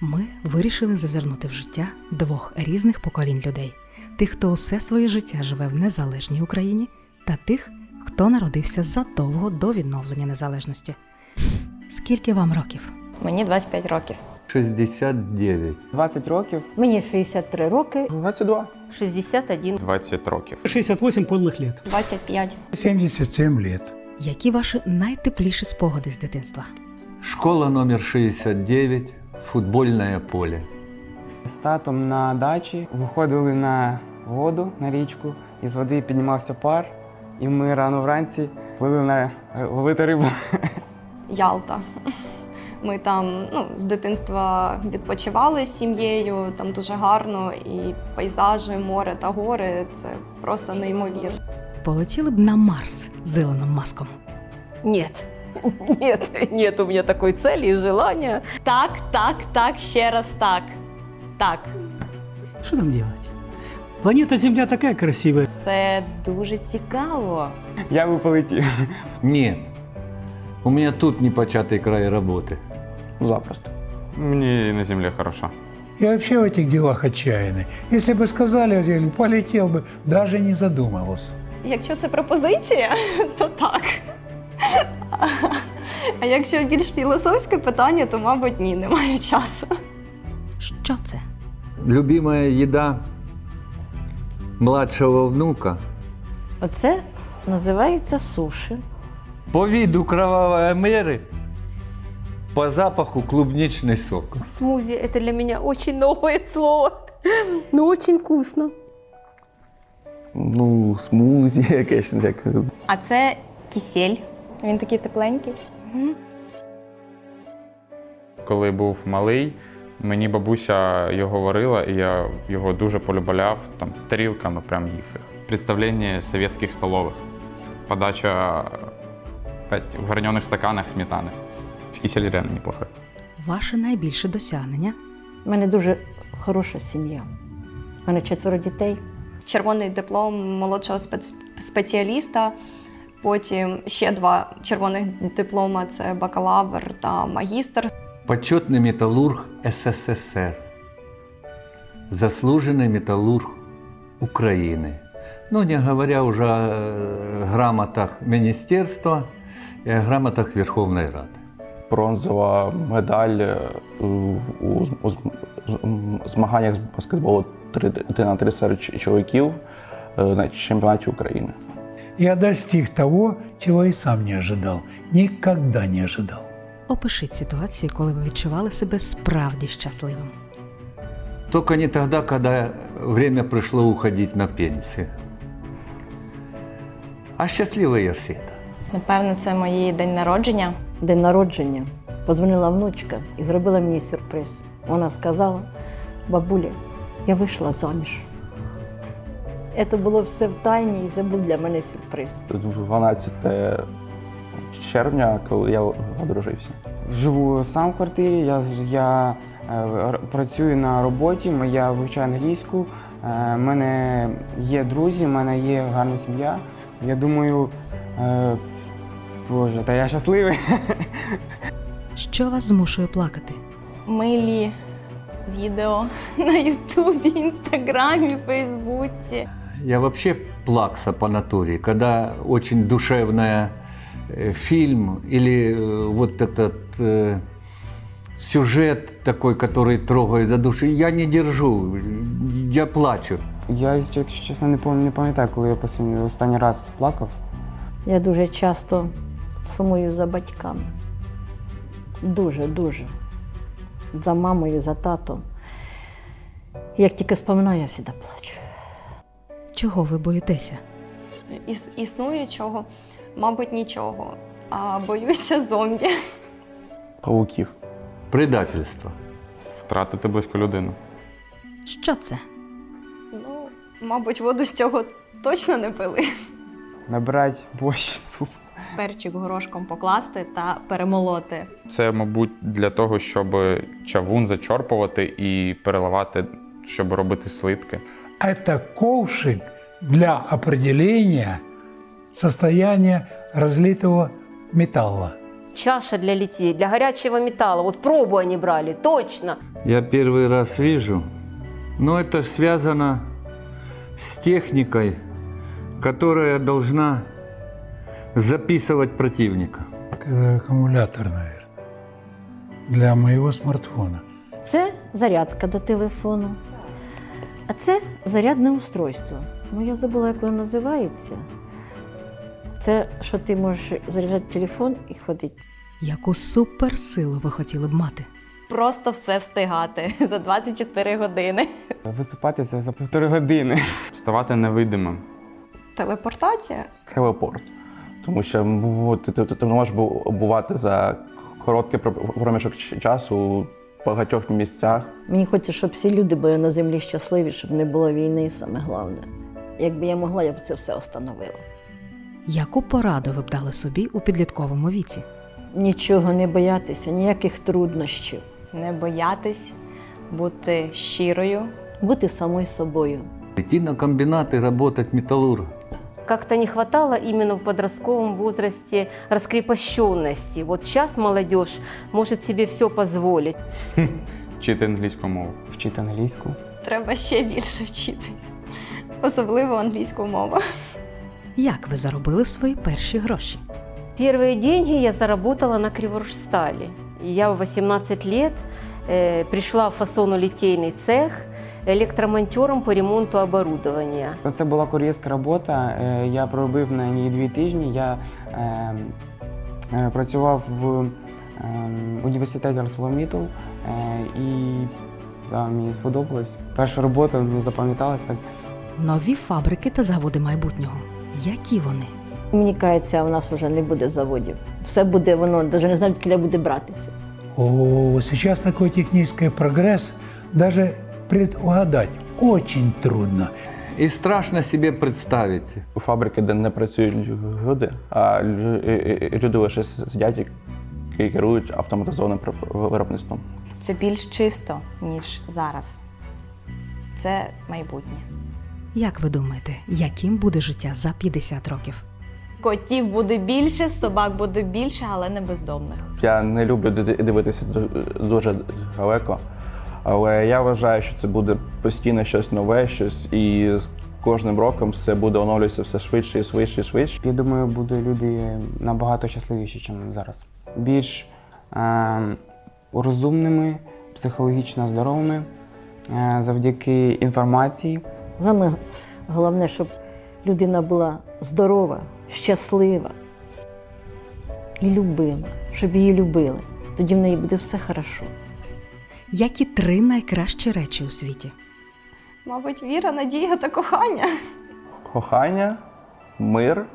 Ми вирішили зазирнути в життя двох різних поколінь людей: тих, хто усе своє життя живе в незалежній Україні, та тих, хто народився задовго до відновлення незалежності. Скільки вам років? Мені 25 років. 69. 20 років. Мені 63 роки. 22. 61. 20 років. 68 полных лет. 25. 77 лет. Які ваші найтепліші спогади з дитинства? Школа номер 69. Футбольное поле. З татом на дачі виходили на воду, на річку, і з води піднімався пар, і ми рано вранці плили на е, ловити рибу. Ялта. Ми там ну, з дитинства відпочивали з сім'єю, там дуже гарно, і пейзажі, море та гори це просто неймовірно. Полетіли б на Марс з Ілоном Маском. Нет. Нет, нет у меня такой цели и желания. Так, так, так, ще раз так. Так. Что нам делать? Планета Земля такая красивая. Це дуже цікаво. Я би полетів. Нет. У меня тут непочатый край работы. Запросто. Мені на землі хорошо. Я вообще в этих делах отчаянный. Если бы сказали, я говорю, полетел бы, даже не задумывался. Якщо це пропозиція, то так. А якщо більш філософське питання, то, мабуть, ні, немає часу. Що це? Любимая еда младшего внука. Оце називається суші. По виду кровавой меры, по запаху клубничный сок. Смузи – это для меня очень новое слово, но очень вкусно. Ну, смузі якесь як. А це кисель. Він такий тепленький. Коли був малий, мені бабуся його варила, і я його дуже полюбляв, там тарілками прям їв їх. Представлення совєтських столових. Подача в гранених стаканах сметани. Кисель реально неплохой. Ваше найбільше досягнення? У мене дуже хороша сім'я. У мене четверо дітей. Червоний диплом молодшого спец- спеціаліста. Потім ще два червоних диплома це бакалавр та магістр. Почетный металлург СССР. Заслуженный металлург Украины. Ну, не говоря уже о э, грамотах Министерства и о грамотах Верховной Рады. бронзова медаль е, у, з- у з- м, змаганнях з баскетболу 3 на 3 серед ч- чоловіків е, на чемпіонаті України. Я достиг того, чего и сам не ожидал. Никогда не ожидал. Опишіть ситуацію, коли ви відчували себе справді щасливим. Только не тогда, когда время пришло уходить на пенсию. А счастливые я все. Напевно, це мої день народження. День народження. Позвонила внучка і зробила мені сюрприз. Вона сказала: бабуля, я вийшла заміж. Це було все в тайні і це був для мене сюрприз. 12 червня, коли я одружився. Живу сам в квартирі, я, з- я е, працюю на роботі, я вивчаю англійську. У мене є друзі, в мене є гарна сім'я. Я думаю, е, Боже, та я щасливий. Що вас змушує плакати? Милі відео на Ютубі, Інстаграмі, Фейсбуці. Я вообще плакса по натуре, когда очень душевная э, фильм или э, вот этот э, сюжет такой, который трогает до души, я не держу, я плачу. Я, якщо чесно, не пам- не пам'ятаю, коли я посі- останній раз плакав. Я дуже часто сумую за батьками. Дуже, дуже. За мамою, за татом. Як тільки споминаю, я завжди плачу. Чого ви боїтеся? Іс- існуючого, мабуть, нічого. А боюся зомбі. Павуків. Предательство. Втратити близьку людину. Що це? Ну, мабуть, воду з цього точно не пили. Набирати борщ, суп. Перчик горошком покласти та перемолоти. Це, мабуть, для того, щоб чавун зачорпувати і переливати, щоб робити слитки. Это ковшик для определения состояния разлитого металла. чаша для литья, для горячего металла. Вот пробу они брали, точно. Я первый раз вижу, но это связано с техникой, которая должна записывать противника. Это аккумулятор, наверное, для моего смартфона. Це зарядка до телефону, а це зарядне устройство. Ну, я забула, як воно називається. Це що ти можеш заряджати телефон і ходити. Яку суперсилу ви хотіли б мати? Просто все встигати за 24 години. Висипатися за півтори години. Ставати невидимим. Телепортація Телепорт. Тому що ну, ти, ти, ти можеш бу- бувати за короткий пр- проміжок часу багатьох місцях. Мені хочеться, щоб всі люди були на землі щасливі, щоб не було війни, саме головне. Якби я могла, я б це все остановила. Яку пораду ви б дали собі у підлітковому віці? Нічого не боятися, ніяких труднощів. Не боятись, бути щирою. Бути самою собою. Идти на комбинат и работать металлургом Как-то не хватало именно в подростковом возрасте раскрепощенности. Вот сейчас молодежь может себе все позволить. Вчити англійську мову. Вчити англійську. треба ще більше вчитись, особливо англійську мову. Як ви заробили свої перші гроші? Первые деньги я заработала на Криворжстале. И Я в 18 лет э, пришла в фасоно-литейный цех электромонтером по ремонту оборудования. Це була кур'єрська робота. е, Я проробив на ній дві тижні. Я е, е, працював в е, університеті ArcelorMittal е, і да, мені сподобалось. Перша робота мені запам'яталась так. Нові фабрики та заводи майбутнього. Які вони? Мені кажеться, у нас вже не буде заводів. Все буде воно, навіть не знаю, де буде братися. О, сейчас такой технический прогресс, даже предугадать очень трудно. И страшно себе представить. У фабрики, де не працюють люди, а лю- е- е- люди лише сидять і керують автоматизованим виробництвом. Це більш чисто, ніж зараз. Це майбутнє. Як ви думаєте, яким буде життя за 50 років? Котів буде більше, собак буде більше, але не бездомних. Я не люблю дивитися дуже далеко, але я вважаю, що це буде постійно щось нове, щось, і з кожним роком все буде оновлюватися все швидше і швидше і швидше. Я думаю, будуть люди набагато щасливіші, ніж зараз. Більш е, розумними, психологічно здоровими, е, завдяки інформації. Саме головне, щоб людина була здорова, щаслива і любима, щоб її любили. Тоді в неї буде все хорошо Які три найкращі речі у світі? Мабуть, віра, надія та кохання. Кохання, мир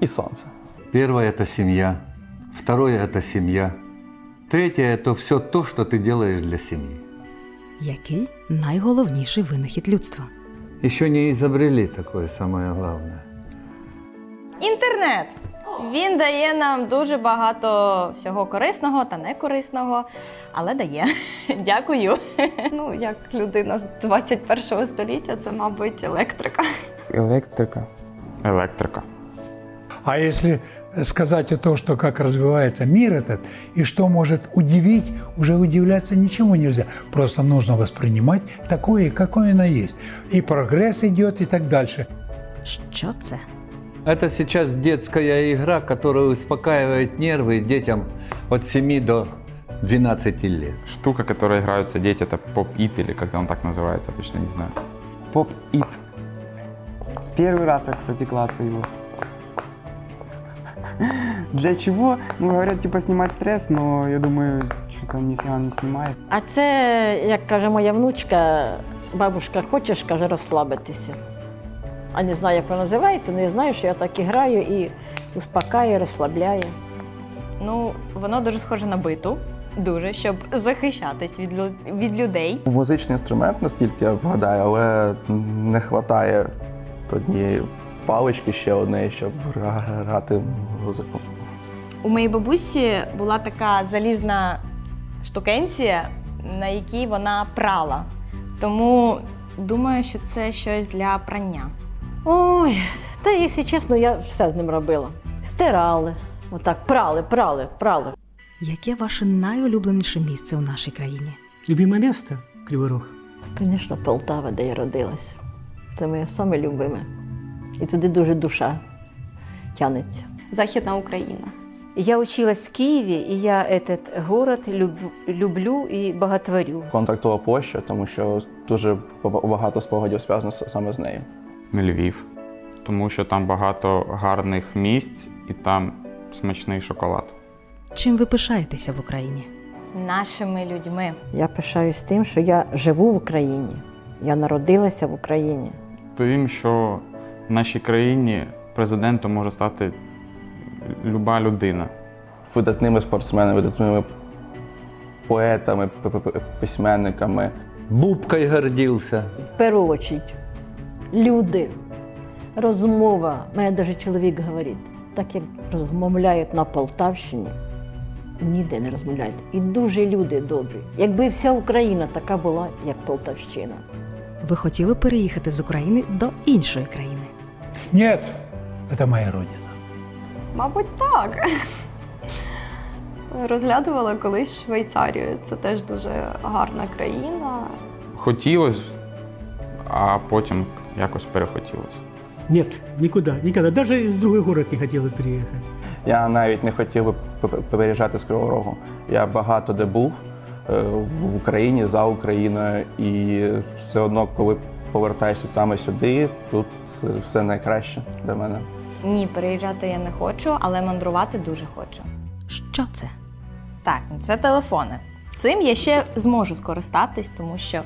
і сонце. Первое – это семья. Второе – это семья. Третье – это все то, что ты делаешь для семьи. Який найголовніший винахід людства? Еще не изобрели такое самое главное. Інтернет. Він дає нам дуже багато всього корисного та некорисного, але дає. Дякую. Ну, як людина з 21 століття, це, мабуть, електрика. Електрика. Електрика. А если сказать о том, что как развивается мир этот и что может удивить, уже удивляться ничему нельзя. Просто нужно воспринимать такое, какое оно есть. И прогресс идет и так дальше. Що це? Это сейчас детская игра, которая успокаивает нервы детям от 7 до 12 лет. Штука, которой играются дети, это поп-ит или как он так называется, точно не знаю. Поп-ит. Первый раз я, кстати, клацаю его. Для чего? Ну, говорят, типа, снимать стресс, но я думаю, что-то нифига не снимает. А це, як каже моя внучка, бабушка, хочеш, каже, розслабитися. А не знаю, як воно називається, але я знаю, що я так і граю і успокаює, розслабляє. Ну, воно дуже схоже на биту, дуже, щоб захищатись від, лю- від людей. Музичний інструмент, наскільки я вгадаю, але не вистачає однієї палички ще однієї, щоб грати музику. У моїй бабусі була така залізна штукенція, на якій вона прала. Тому думаю, що це щось для прання. Ой, та якщо чесно, я все з ним робила. Стирали, Отак прали, прали, прали. Яке ваше найулюбленіше місце у нашій країні? Любимое место – Кривой Рог. Звісно, Полтава, де я родилася. Це моє саме любиме. І туди дуже душа тянеться. Західна Україна. Я училась в Киеве, и я этот город люб- люблю и боготворю. Контрактова площа, тому що дуже багато спогадів зв'язано саме з нею. Львів, тому що там багато гарних місць і там смачний шоколад. Чим ви пишаєтеся в Україні? Нашими людьми. Я пишаюсь тим, що я живу в Україні. Я народилася в Україні. Тим, що в нашій країні президентом може стати люба людина. Видатними спортсменами, видатними поетами, письменниками. Бубкой гордился. В першу чергу, люди, розмова. Мене навіть чоловік говорить, так як розмовляють на Полтавщині, ніде не розмовляють. І дуже люди добрі. Якби вся Україна така була, як Полтавщина. Ви хотіли переїхати з України до іншої країни? Нет, это моя родина. Мабуть, так. Розглядувала колись Швейцарію. Це теж дуже гарна країна. Хотілося, а потім якось перехотілося. Нет, никуда, никогда. Даже из другой город не хотела переехать. Я навіть не хотів би переїжджати з Кривого Рогу. Я багато де був е, в Україні, за Україною, і все одно, коли повертаєшся саме сюди, тут е, все найкраще для мене. Ні, переїжджати я не хочу, але мандрувати дуже хочу. Що це? Так, це телефони. Цим я ще зможу скористатись, тому що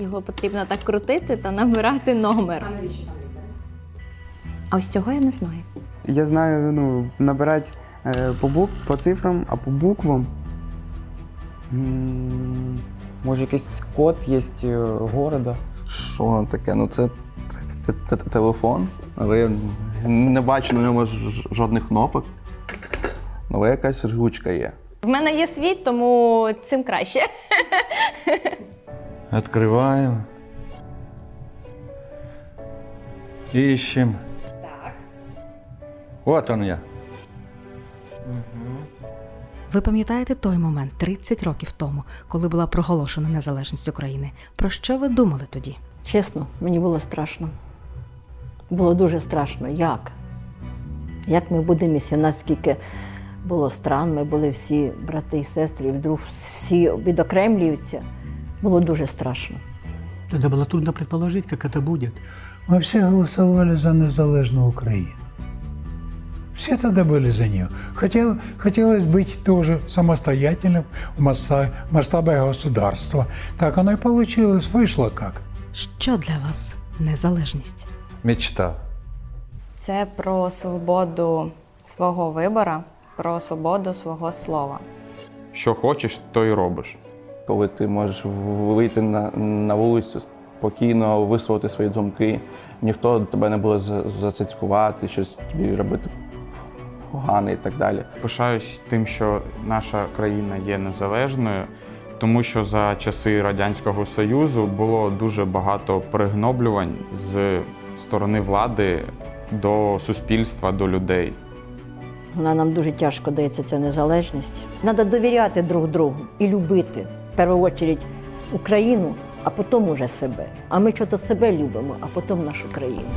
його потрібно так крутити та набирати номер. А навіщо там А ось цього я не знаю. Я знаю, ну, набирати е, по, бук, по цифрам, а по буквам. м, Може, якийсь код є е, города. Що таке? Ну це телефон, але я не бачу на ньому ж- жодних кнопок. Але якась ручка є. В мене є світ, тому цим краще. Открываем. Ищем. Так. Вот он я. Ви пам'ятаєте той момент 30 років тому, коли була проголошена незалежність України? Про що ви думали тоді? Чесно, мені було страшно. Було дуже страшно. Як? Як ми будемо, якщо нас скільки було стран, ми були всі брати і сестри, і вдруг всі відокремлюються. Було дуже страшно. Тогда было трудно предположить, как это будет. Мы все голосовали за незалежную Украину. Все тогда были за нее. Хотел, хотелось быть тоже самостоятельным в маста- масштабах государства. Так оно и получилось, вышло как. Що для вас незалежність? Мечта. Це про свободу свого вибора, про свободу свого слова. Що хочеш, то й робиш. Коли ти можеш вийти на, на вулицю, спокійно висловити свої думки, ніхто тебе не буде за- зацицькувати, щось тобі робити погане і так далі. Пишаюсь тим, що наша країна є незалежною, тому що за часи Радянського Союзу було дуже багато пригноблювань з сторони влади до суспільства, до людей. Вона нам дуже тяжко дається ця незалежність. Треба довіряти друг другу і любити першу чергу Україну, а потім уже себе. А ми чого себе любимо, а потім нашу країну.